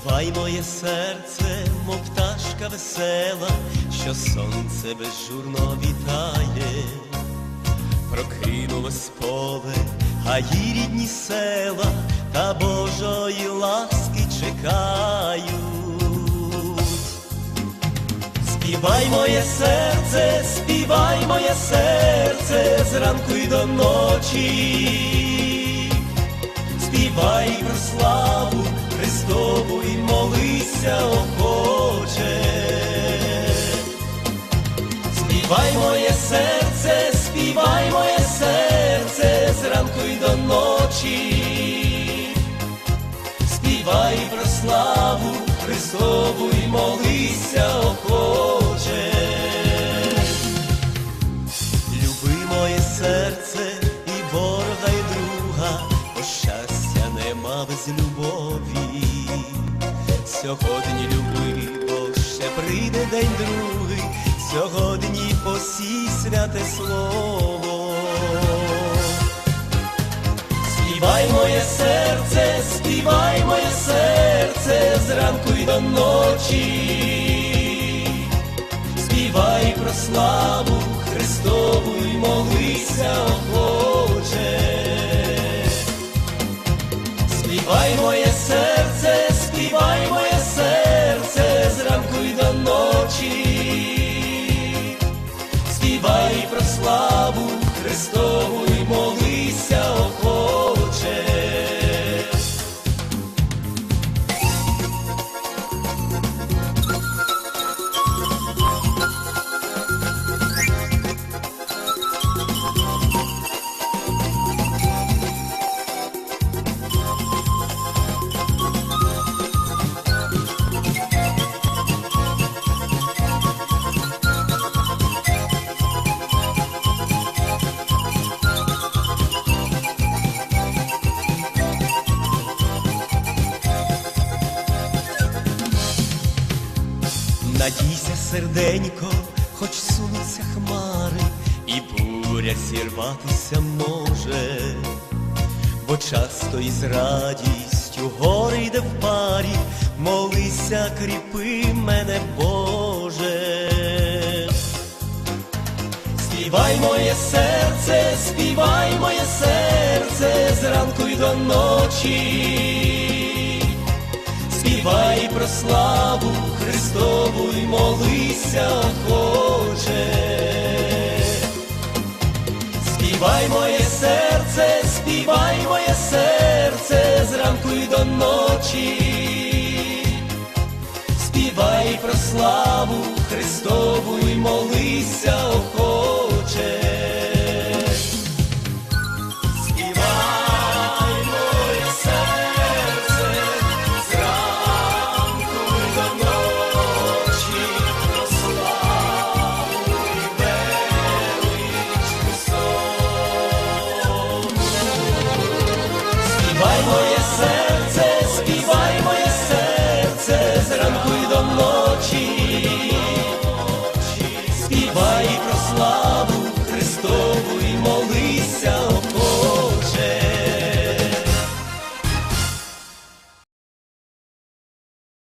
Співай моє серце, мов пташка весела, що сонце безжурно вітає, прокинулось поле, гаї рідні села, та Божої ласки чекають. Співай моє серце, співай моє серце, зранку й до ночі співай про славу Христову і молися охоче. Співай моє серце, співай моє серце, зранку й до ночі. Співай про славу Христову і молися охоче. Люби моє серце і ворога, і друга, бо щастя нема без любові. Сьогодні люби, бо ще прийде день другий, сьогодні посій святе слово. Співай моє серце, співай моє серце, зранку й до ночі співай про славу Христову і молися охоче. Співай моє серце, співай Співай про славу Христову Надійся, серденько, хоч сунуться хмари, і буря зірватися може, бо часто із радістю гори йде в парі, молися, кріпи мене, Боже. Співай моє серце, співай моє серце, зранку й до ночі співай про славу Христову і молися охоче. Співай моє серце, співай моє серце, зранку й до ночі. Співай про славу Христову і молися